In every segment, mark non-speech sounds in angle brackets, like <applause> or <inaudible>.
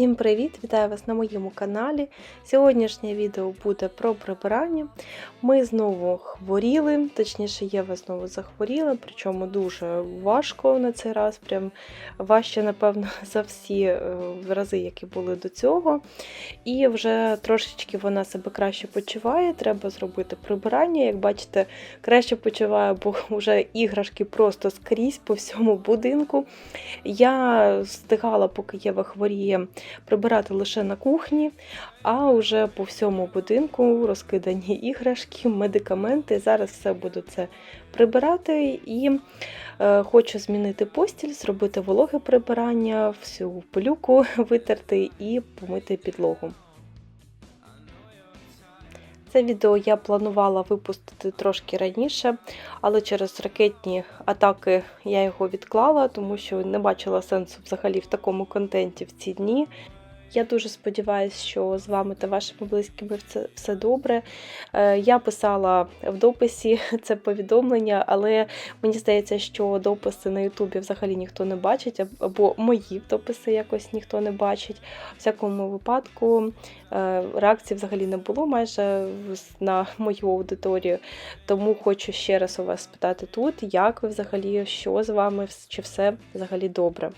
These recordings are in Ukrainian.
Всім привіт! Вітаю вас на моєму каналі. Сьогоднішнє відео буде про прибирання. Ми знову хворіли, точніше, Єва знову захворіла, причому дуже важко на цей раз, прям важче, напевно, <laughs> за всі е, рази, які були до цього. І вже трошечки вона себе краще почуває. Треба зробити прибирання. Як бачите, краще почуває, бо <laughs> вже іграшки просто скрізь по всьому будинку. Я встигала, поки Єва хворіє прибирати лише на кухні, а вже по всьому будинку розкидані іграшки, медикаменти. Зараз все буду це прибирати і е, хочу змінити постіль, зробити вологе прибирання, всю пилюку <laughs> витерти і помити підлогу. Це відео я планувала випустити трошки раніше, але через ракетні атаки я його відклала, тому що не бачила сенсу взагалі в такому контенті в ці дні. Я дуже сподіваюся, що з вами та вашими близькими все, добре. Е, Я писала в дописі <laughs> це повідомлення, але мені здається, що дописи на Ютубі взагалі ніхто не бачить, або мої дописи якось ніхто не бачить. У всякому випадку е, реакції взагалі не було майже на <laughs> мою аудиторію. Тому хочу ще раз у вас спитати тут, як ви взагалі, що з вами, чи все взагалі добре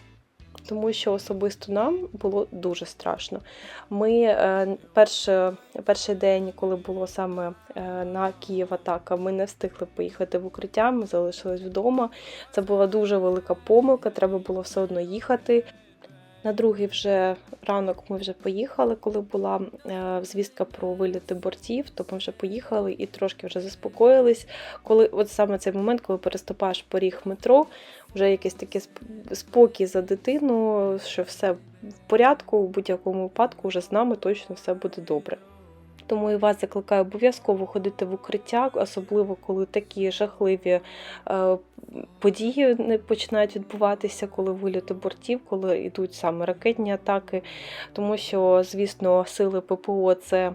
тому що особисто нам було дуже страшно. Ми е, перший, перший день, коли було саме е, на Київ атака, ми не встигли поїхати в укриття, ми залишились вдома. Це була дуже велика помилка, треба було все одно їхати. На другий вже ранок ми вже поїхали, коли була е, звістка про виліти бортів, то ми вже поїхали і трошки вже заспокоїлись. Коли от саме цей момент, коли переступаєш поріг метро, вже якийсь такий спокій за дитину, що все в порядку, у будь-якому випадку вже з нами точно все буде добре. Тому і вас закликаю обов'язково ходити в укриття, особливо коли такі жахливі е, події починають відбуватися, коли виліти бортів, коли йдуть саме ракетні атаки. Тому що, звісно, сили ППО це,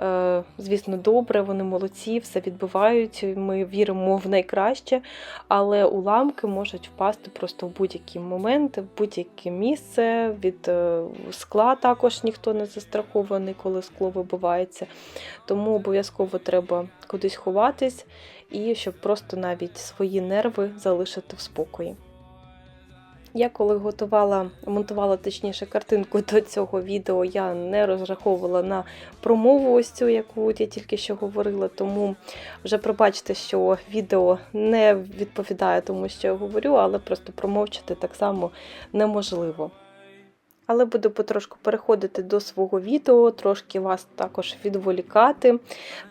е, звісно, добре, вони молодці, все відбивають. Ми віримо в найкраще, але уламки можуть впасти просто в будь-який момент, в будь-яке місце. Від е, скла також ніхто не застрахований, коли скло вибивається. Тому обов'язково треба кудись ховатись і щоб просто навіть свої нерви залишити в спокої. Я коли готувала, монтувала точніше картинку до цього відео, я не розраховувала на промову, ось цю, яку я тільки що говорила, тому вже пробачте, що відео не відповідає тому, що я говорю, але просто промовчати так само неможливо але буду потрошку переходити до свого відео, трошки вас також відволікати.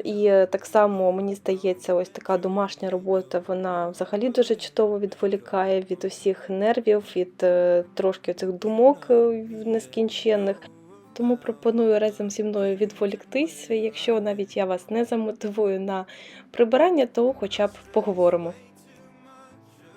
І е, так само, мені здається, ось така домашня робота, вона взагалі дуже чудово відволікає від усіх нервів, від е, трошки цих думок е, нескінченних. Тому пропоную разом зі мною відволіктись. Якщо навіть я вас не замотивую на прибирання, то хоча б поговоримо.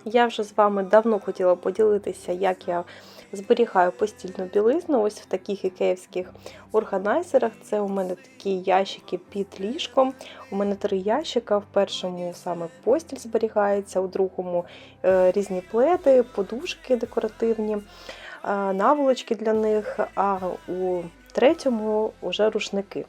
Я вже з вами давно хотіла поділитися, як я зберігаю постільну білизну ось в таких ікеївських органайзерах. Це у мене такі ящики під ліжком. У мене три ящика. В першому саме постіль зберігається, у другому е, різні пледи, подушки декоративні, е, наволочки для них, а у третьому вже рушники.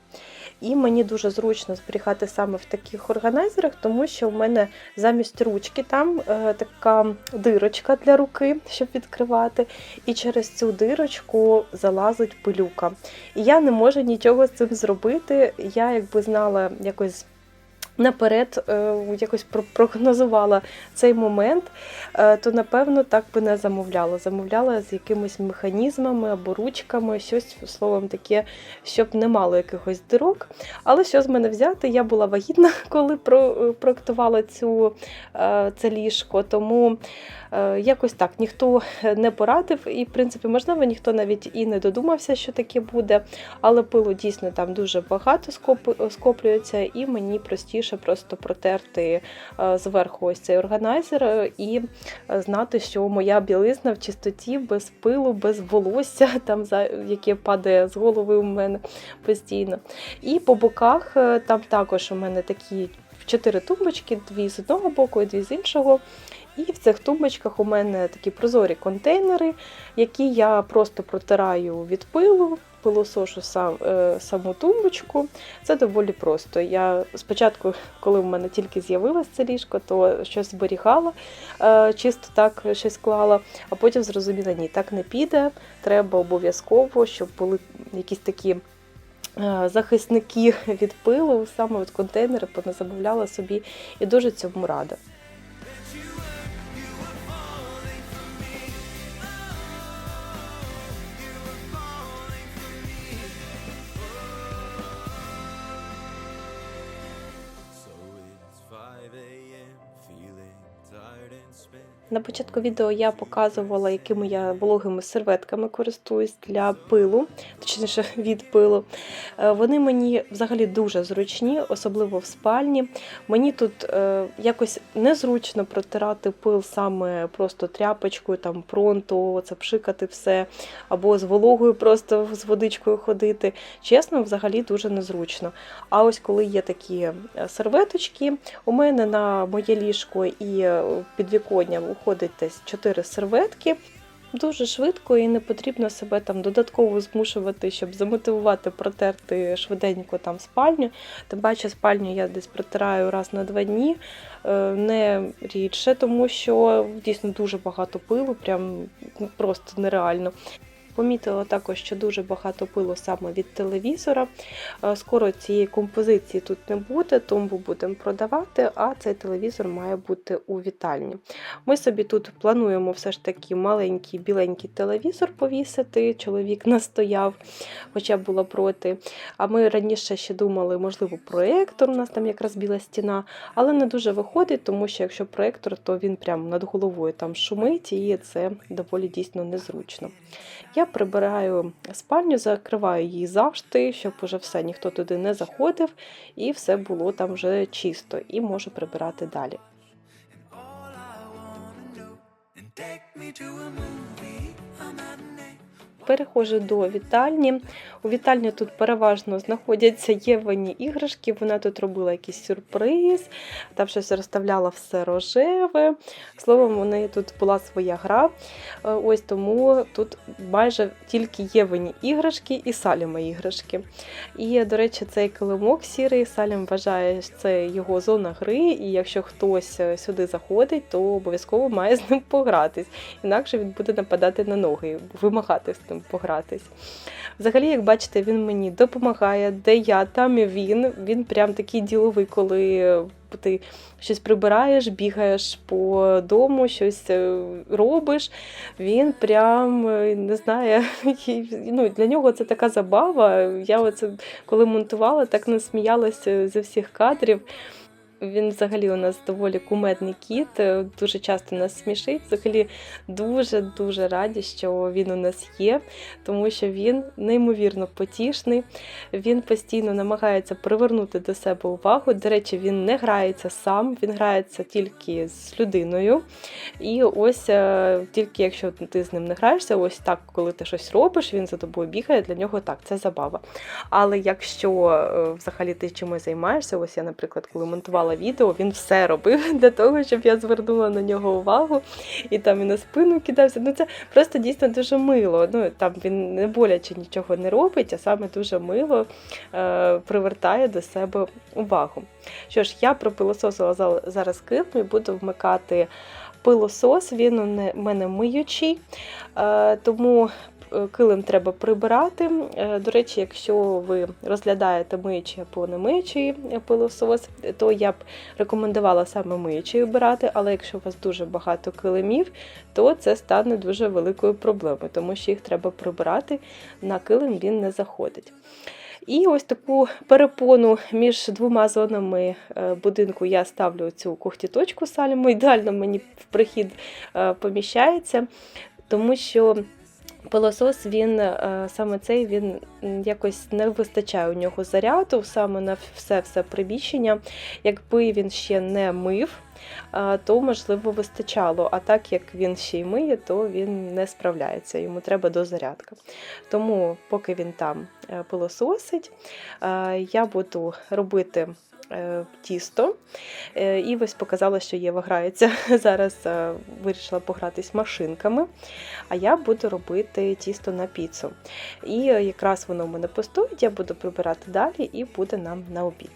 І мені дуже зручно зберігати саме в таких органайзерах, тому що в мене замість ручки там е, така дирочка для руки, щоб відкривати. І через цю дирочку залазить пилюка. І я не можу нічого з цим зробити. Я якби знала якось наперед е, якось прогнозувала цей момент, е, то напевно так би не замовляла. Замовляла з якимись механізмами або ручками, щось словом таке, щоб не мало якихось дирок. Але що з мене взяти? Я була вагітна, <laughs> коли проектувала цю, е, це ліжко, тому. Е, якось так ніхто не порадив, і, в принципі, можливо, ніхто навіть і не додумався, що таке буде, але пилу дійсно там дуже багато скоплюється, і мені простіше просто протерти е, зверху ось цей органайзер е, і знати, що моя білизна в чистоті без пилу, без волосся, <laughs> там, яке падає з голови у мене постійно. І по боках там також у мене такі чотири тумбочки, дві з одного боку і дві з іншого. І в цих тумбочках у мене такі прозорі контейнери, які я просто протираю від пилу, пилосошу сам, е, саму тумбочку. Це доволі просто. Я спочатку, коли в мене тільки з'явилось це ліжко, то щось зберігала, е, чисто так щось клала, а потім зрозуміла, ні, так не піде. Треба обов'язково, щоб були якісь такі. е, Захисники <laughs> від пилу, саме от контейнери поназамовляла собі і дуже цьому рада. На початку відео я показувала, якими я вологими серветками користуюсь для пилу, точніше <laughs> від пилу. Е, Вони мені взагалі дуже зручні, особливо в спальні. Мені тут е, якось незручно протирати пил саме просто тряпочкою, там пронто, це пшикати все, або з вологою просто з водичкою ходити. Чесно, взагалі дуже незручно. А ось коли є такі е, серветочки, у мене на моє ліжко і е, підвіконня уходить десь 4 серветки. Дуже швидко і не потрібно себе там додатково змушувати, щоб замотивувати протерти швиденько там спальню. Тим паче спальню я десь протираю раз на два дні, е, не рідше, тому що дійсно дуже багато пилу, прям ну, просто нереально. Помітила також, що дуже багато пилу саме від телевізора. Е, Скоро цієї композиції тут не буде, тумбу будемо продавати, а цей телевізор має бути у вітальні. Ми собі тут плануємо все ж таки маленький біленький телевізор повісити. Чоловік <laughs> настояв, хоча була проти. А ми раніше ще думали, можливо, проєктор, у нас там якраз біла стіна, але не дуже виходить, тому що якщо проєктор, то він прямо над головою там шумить, і це доволі дійсно незручно. Я прибираю спальню, закриваю її завжди, щоб уже все ніхто туди не заходив, і все було там вже чисто, і можу прибирати далі. Take me to a movie, I'm matinee. Переходжу до вітальні. У вітальні тут переважно знаходяться Євані іграшки. Вона тут робила якийсь сюрприз, там щось розставляла все рожеве. Словом, у неї тут була своя гра. Е, Ось тому тут майже тільки Євані іграшки і Саліма іграшки. І, до речі, цей килимок сірий Салім вважає, що це його зона гри, і якщо хтось е, сюди заходить, то обов'язково має з ним погратись. Інакше він буде нападати на ноги, вимагати з ним погратись. Взагалі, як бачите, він мені допомагає, де я, там і він. Він прям такий діловий, коли ти щось прибираєш, бігаєш по дому, щось е, робиш. Він прям е, не знаю, <laughs> ну, для нього це така забава. Я оце коли монтувала, так насміялася зі всіх кадрів. Він взагалі у нас доволі кумедний кіт, е, дуже часто нас смішить. Взагалі дуже-дуже раді, що він у нас є, тому що він неймовірно потішний. Він постійно намагається привернути до себе увагу. До речі, він не грається сам, він грається тільки з людиною. І ось е, тільки якщо ти з ним не граєшся, ось так, коли ти щось робиш, він за тобою бігає, для нього так, це забава. Але якщо е, взагалі ти чимось займаєшся, ось я, наприклад, коли монтувала відео, він все робив <laughs> для того, щоб я звернула на нього увагу, і там і на спину кидався. Ну це просто дійсно дуже мило. Ну там він не боляче нічого не робить, а саме дуже мило е, привертає до себе увагу. Що ж, я пропилососила зараз килим і буду вмикати пилосос. Він у мене миючий, е, тому килим треба прибирати. Е, До речі, якщо ви розглядаєте миючий або не миючий пилосос, то я б рекомендувала саме миючий обирати, але якщо у вас дуже багато килимів, то це стане дуже великою проблемою, тому що їх треба прибирати, на килим він не заходить. І ось таку перепону між двома зонами е, будинку я ставлю цю кухтіточку саліму. Ідеально мені в прихід е, поміщається, тому що пилосос він е, саме цей він якось не вистачає у нього заряду саме на все все приміщення. Якби він ще не мив, е, то можливо вистачало. А так як він ще й миє, то він не справляється. Йому треба дозарядка. Тому, поки він там е, пилососить, я буду робити тісто. Е, І ось показала, що Єва грається. <laughs> Зараз е, вирішила погратись машинками. А я буду робити тісто на піцу. І е, якраз воно в мене постоїть, я буду прибирати далі і буде нам на обід.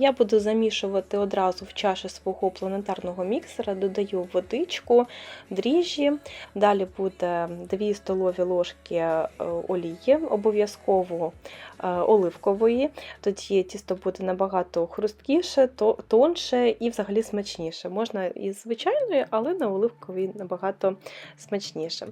Я буду замішувати одразу в чаші свого планетарного міксера, додаю водичку, дріжджі, далі буде 2 столові ложки е, олії, обов'язково е, оливкової. Тоді тісто буде набагато хрусткіше, тонше і взагалі смачніше. Можна і звичайної, але на оливковій набагато смачніше.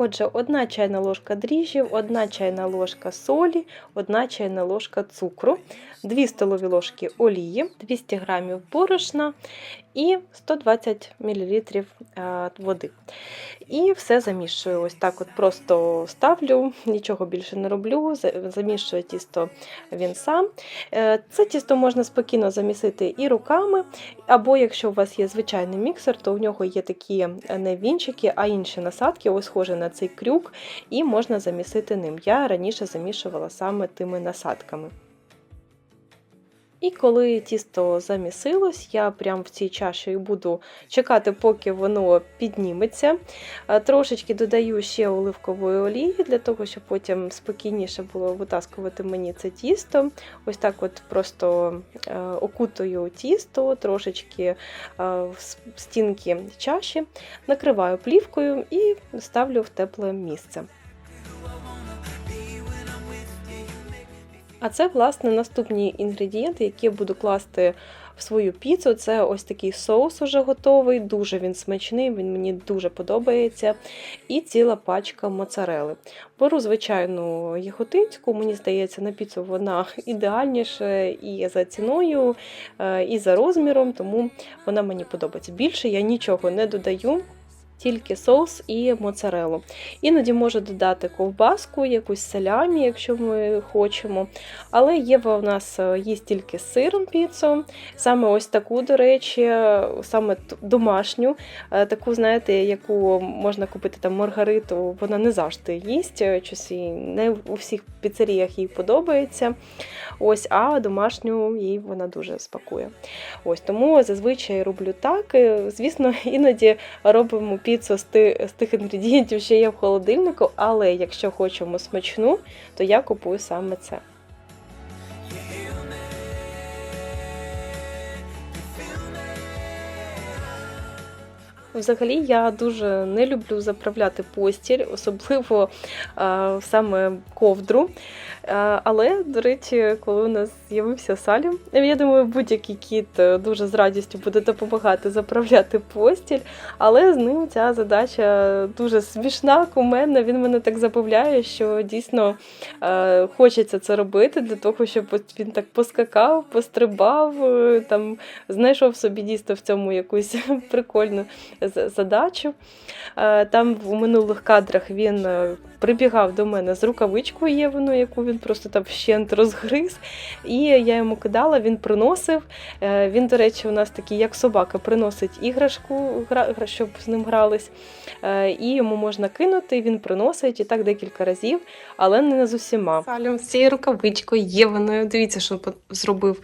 Отже, одна чайна ложка дріжджів, одна чайна ложка солі, одна чайна ложка цукру, 2 столові ложки олії, 200 г борошна і 120 мл води. І все замішую. Ось так от просто ставлю, нічого більше не роблю, за- замішую тісто він сам. Е, Це тісто можна спокійно замісити і руками, або якщо у вас є звичайний міксер, то в нього є такі е, не вінчики, а інші насадки, ось схоже на цей крюк, і можна замісити ним. Я раніше замішувала саме тими насадками. І коли тісто замісилось, я прямо в цій чаші буду чекати, поки воно підніметься. Е, Трошечки додаю ще оливкової олії, для того, щоб потім спокійніше було витаскувати мені це тісто. Ось так от просто е, окутую тісто, трошечки е, в стінки чаші, накриваю плівкою і ставлю в тепле місце. А це, власне, наступні інгредієнти, які я буду класти в свою піцу. Це ось такий соус уже готовий, дуже він смачний, він мені дуже подобається. І ціла пачка моцарели. Беру звичайну яготинську, мені здається, на піцу вона ідеальніша і за ціною, е, і за розміром, тому вона мені подобається. Більше я нічого не додаю. Тільки соус і моцарелу. Іноді можу додати ковбаску, якусь салямі, якщо ми хочемо. Але Єва у нас е, їсть тільки з сиром піцу. Саме ось таку, до речі, саме домашню, е, таку, знаєте, яку можна купити там маргариту, вона не завжди їсть. е, Щось не у всіх піцеріях їй подобається. Ось, а домашню їй вона дуже спакує. Ось тому зазвичай роблю так. Звісно, <laughs> іноді робимо піцу з тих, з тих інгредієнтів, що є в холодильнику, але якщо хочемо смачну, то я купую саме це. Взагалі я дуже не люблю заправляти постіль, особливо е, саме ковдру. Е, але, до речі, коли у нас з'явився Салім, я думаю, будь-який кіт е, дуже з радістю буде допомагати заправляти постіль. Але з ним ця задача дуже смішна, куменна. Він мене так забавляє, що дійсно е, хочеться це робити для того, щоб він так поскакав, пострибав, е, там знайшов собі дійсно в цьому якусь <laughs> прикольну задачу. Е, Там в минулих кадрах він е, прибігав до мене з рукавичкою Євину, яку він просто там вщент розгриз. І я йому кидала, він приносив. Е, Він, до речі, у нас такий, як собака, приносить іграшку, гра- гра- щоб з ним грались. І йому можна кинути, він приносить і так декілька разів, але не з усіма. Салюм з цією рукавичкою Євиною. Дивіться, що зробив.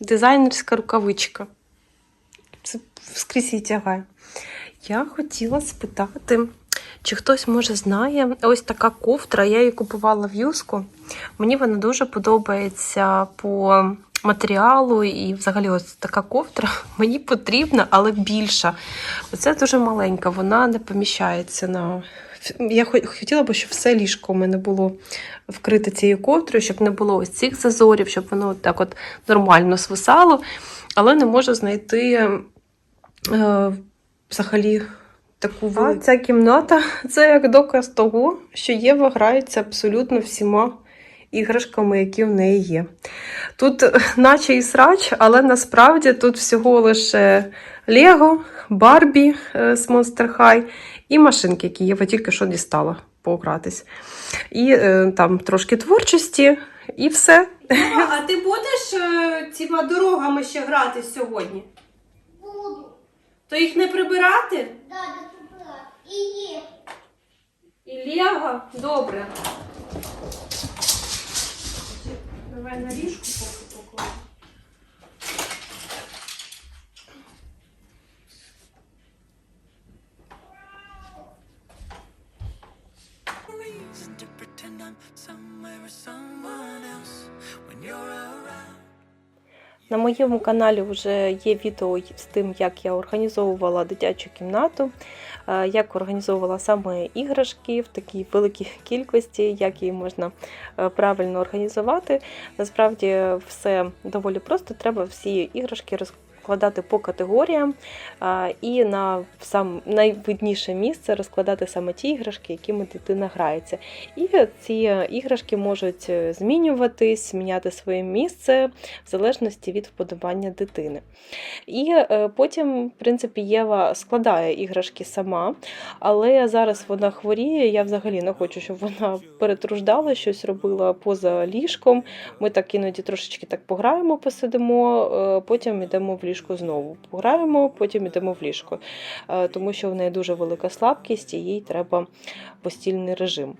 Дизайнерська рукавичка. Це скрізь її тягає. Я хотіла спитати, чи хтось може знає, ось така ковтра, я її купувала в юску. Мені вона дуже подобається по матеріалу, і взагалі ось така ковтра <laughs> мені потрібна, але більша. Оце дуже маленька, вона не поміщається на. Я хотіла б, щоб все ліжко у мене було вкрите цією ковдрою, щоб не було ось цих зазорів, щоб воно так от нормально свисало, але не можу знайти взагалі таку велику. А ця кімната це як доказ того, що Єва грається абсолютно всіма іграшками, які в неї є. Тут е, наче і срач, але насправді тут всього лише Лего, Барбі е, з Monster High і машинки, які Єва тільки що дістала погратись. І е, там трошки творчості, і все. Мама, а ти будеш е, цими дорогами ще грати сьогодні? То їх не прибирати? Да, да, прибрала. І є. І Лего? Добре. Давай на ліжку поки покладу. pretend I'm somewhere or someone else when you're around. На моєму каналі вже є відео з тим, як я організовувала дитячу кімнату, е, як організовувала саме іграшки в такій великій кількості, як її можна е, правильно організувати. Насправді все доволі просто. Треба всі іграшки розкладати по категоріям і на сам найвидніше місце розкладати саме ті іграшки, якими дитина грається. І ці іграшки можуть е, змінюватись, міняти своє місце в залежності від вподобання дитини. І е, потім, в принципі, Єва складає іграшки сама, але зараз вона хворіє. Я взагалі не хочу, щоб вона перетруждала, щось робила поза ліжком. Ми так іноді трошечки так пограємо, посидимо, е, потім йдемо в ліжко знову. Пограємо, потім йдемо в ліжко, Е, тому що в неї дуже велика слабкість і їй треба постільний режим.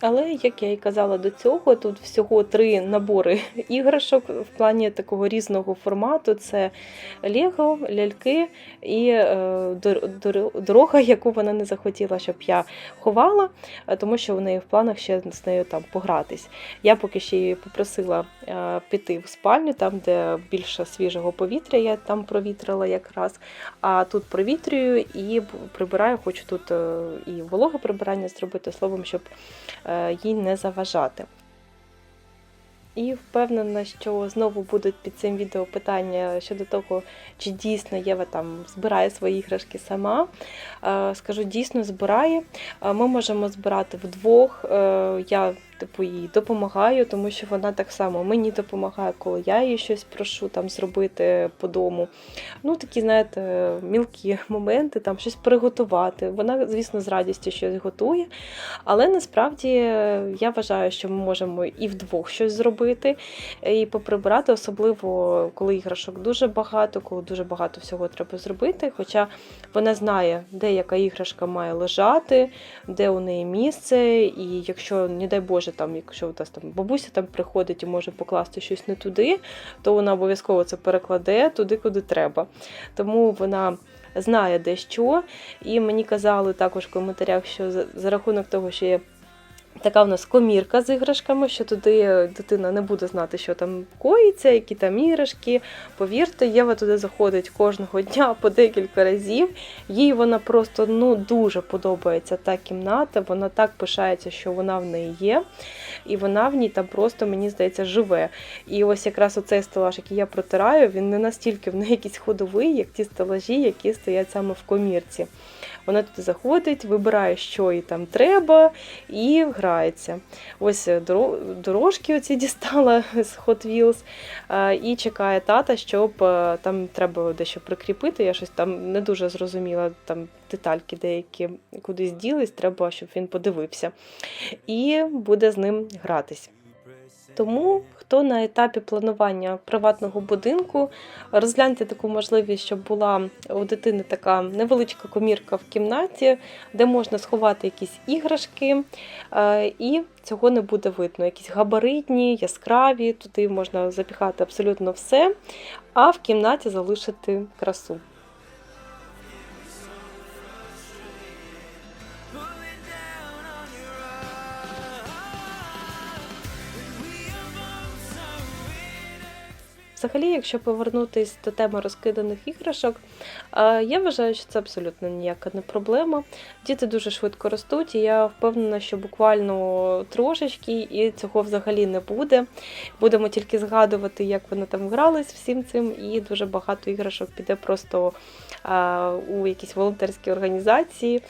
Але, як я і казала до цього, тут всього три набори <laughs> іграшок в плані такого різного формату: це Лего, ляльки і е, дор- дор- дорога, яку вона не захотіла, щоб я ховала, е, тому що в неї в планах ще з нею там погратись. Я поки ще її попросила е, піти в спальню, там, де більше свіжого повітря, я там провітрила якраз. А тут провітрюю і прибираю, хочу тут і вологе прибирання зробити словом, щоб їй не заважати. І впевнена, що знову будуть під цим відео питання щодо того, чи дійсно Єва там збирає свої іграшки сама. Е, Скажу, дійсно збирає. Е, Ми можемо збирати вдвох. Е, Я типу їй допомагаю, тому що вона так само мені допомагає, коли я їй щось прошу там зробити по дому. Ну, такі, знаєте, мілкі <laughs> моменти, там щось приготувати. Вона, звісно, з радістю щось готує. Але насправді е, я вважаю, що ми можемо і вдвох щось зробити, і поприбирати, особливо коли іграшок дуже багато, коли дуже багато всього треба зробити. Хоча вона знає, де яка іграшка має лежати, де у неї місце, і якщо, не дай Боже, там, якщо у нас там бабуся там приходить і може покласти щось не туди, то вона обов'язково це перекладе туди, куди треба. Тому вона знає де що. І мені казали також в коментарях, що за, за рахунок того, що є така в нас комірка з іграшками, що туди дитина не буде знати, що там коїться, які там іграшки. Повірте, Єва туди заходить кожного дня <laughs> по декілька разів. Їй вона просто ну дуже подобається та кімната. Вона так пишається, що вона в неї є, і вона в ній там просто, мені здається, живе. І ось якраз оцей стелаж, який я протираю, він не настільки в неї якийсь ходовий, як ті стелажі, які стоять саме в комірці. Вона туди заходить, вибирає, що їй там треба, і грається. Ось е, дорожки оці дістала з Hot Wheels е, і чекає тата, щоб е, там треба дещо прикріпити. Я щось там не дуже зрозуміла, там детальки деякі кудись ділись, треба, щоб він подивився. І буде з ним гратись. Тому хто на етапі планування приватного будинку, розгляньте таку можливість, щоб була у дитини така невеличка комірка в кімнаті, де можна сховати якісь іграшки, е, і цього не буде видно. Якісь габаритні, яскраві, туди можна запіхати абсолютно все, а в кімнаті залишити красу. Взагалі, якщо повернутись до теми розкиданих іграшок, е, я вважаю, що це абсолютно ніяка не проблема. Діти дуже швидко ростуть, і я впевнена, що буквально трошечки і цього взагалі не буде. Будемо тільки згадувати, як вони там грались всім цим, і дуже багато іграшок піде просто е, у якісь волонтерські організації.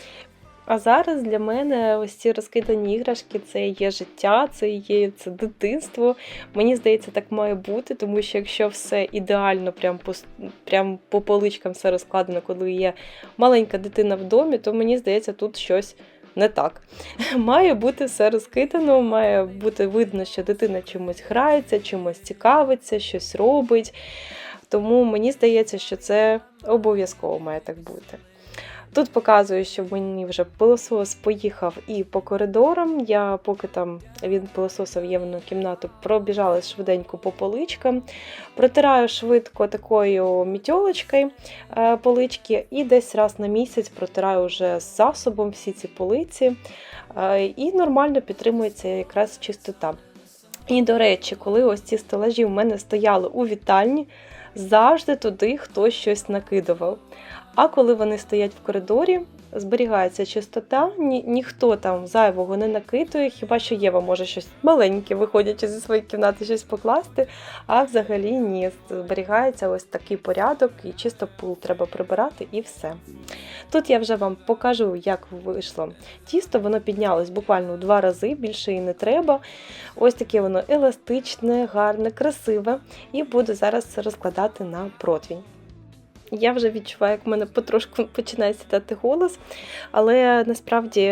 А зараз для мене ось ці розкидані іграшки це є життя, це є це дитинство. Мені здається, так має бути, тому що якщо все ідеально, прям по, прям по поличкам все розкладено, коли є маленька дитина в домі, то мені здається, тут щось не так. <laughs> Має бути все розкидано, має бути видно, що дитина чимось грається, чимось цікавиться, щось робить. Тому мені здається, що це обов'язково має так бути. Тут показую, що мені вже пилосос поїхав і по коридорам. Я поки там він пилососив євну кімнату, пробіжала швиденько по поличкам, протираю швидко такою мітьолочкою е, полички, і десь раз на місяць протираю вже з засобом всі ці полиці. Е, І нормально підтримується якраз чистота. І, до речі, коли ось ці стелажі в мене стояли у вітальні, завжди туди хтось щось накидував. А коли вони стоять в коридорі, зберігається чистота, ні, ніхто там зайвого не накидує, хіба що Єва може щось маленьке, виходячи зі своєї кімнати, щось покласти, а взагалі ні, зберігається ось такий порядок, і чисто пул треба прибирати і все. Тут я вже вам покажу, як вийшло тісто. Воно піднялось буквально два рази, більше і не треба. Ось таке воно еластичне, гарне, красиве. І буду зараз розкладати на противень. Я вже відчуваю, як в мене потрошку починає сідати голос, але насправді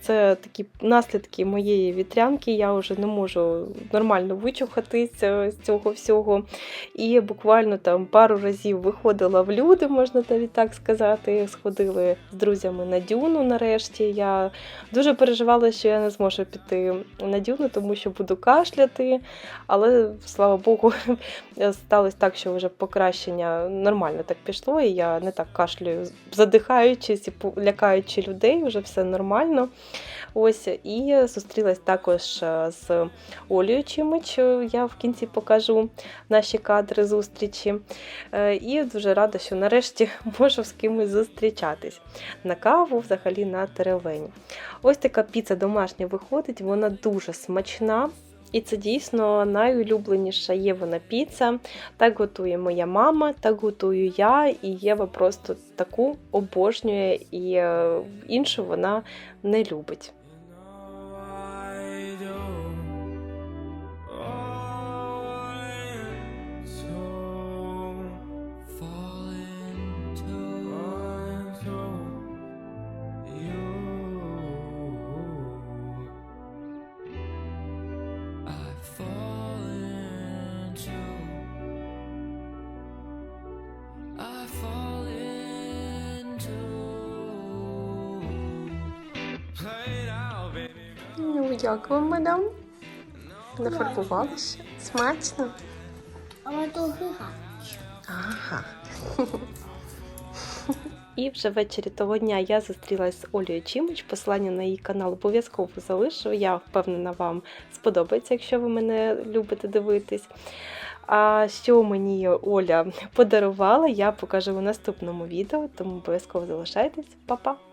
це такі наслідки моєї вітрянки. Я вже не можу нормально вичухатися з цього всього. І буквально там пару разів виходила в люди, можна навіть так сказати. Сходили з друзями на дюну нарешті. Я дуже переживала, що я не зможу піти на дюну, тому що буду кашляти. Але слава Богу, <laughs> сталося так, що вже покращення нормально так пішло, і я не так кашлюю, задихаючись і лякаючи людей, вже все нормально. Ось і зустрілась також е, з Олею Чимич. Я в кінці покажу наші кадри зустрічі. Е, І дуже рада, що нарешті <laughs> можу з кимось зустрічатись на каву, взагалі на теревені. Ось така піца домашня виходить, вона дуже смачна. І це дійсно найулюбленіша Євина піца. Так готує моя мама, так готую я, і Єва просто таку обожнює, і е, іншу вона не любить. Ну, дякую, мадам. Нафарбувалася. Смачно. Але гарніше. Ага. <laughs> І вже ввечері того дня я зустрілася з Олею Чимич. Посилання на її канал обов'язково залишу. Я впевнена, вам сподобається, якщо ви мене любите дивитись. А що мені Оля подарувала, я покажу у наступному відео, тому обов'язково залишайтесь. Па-па!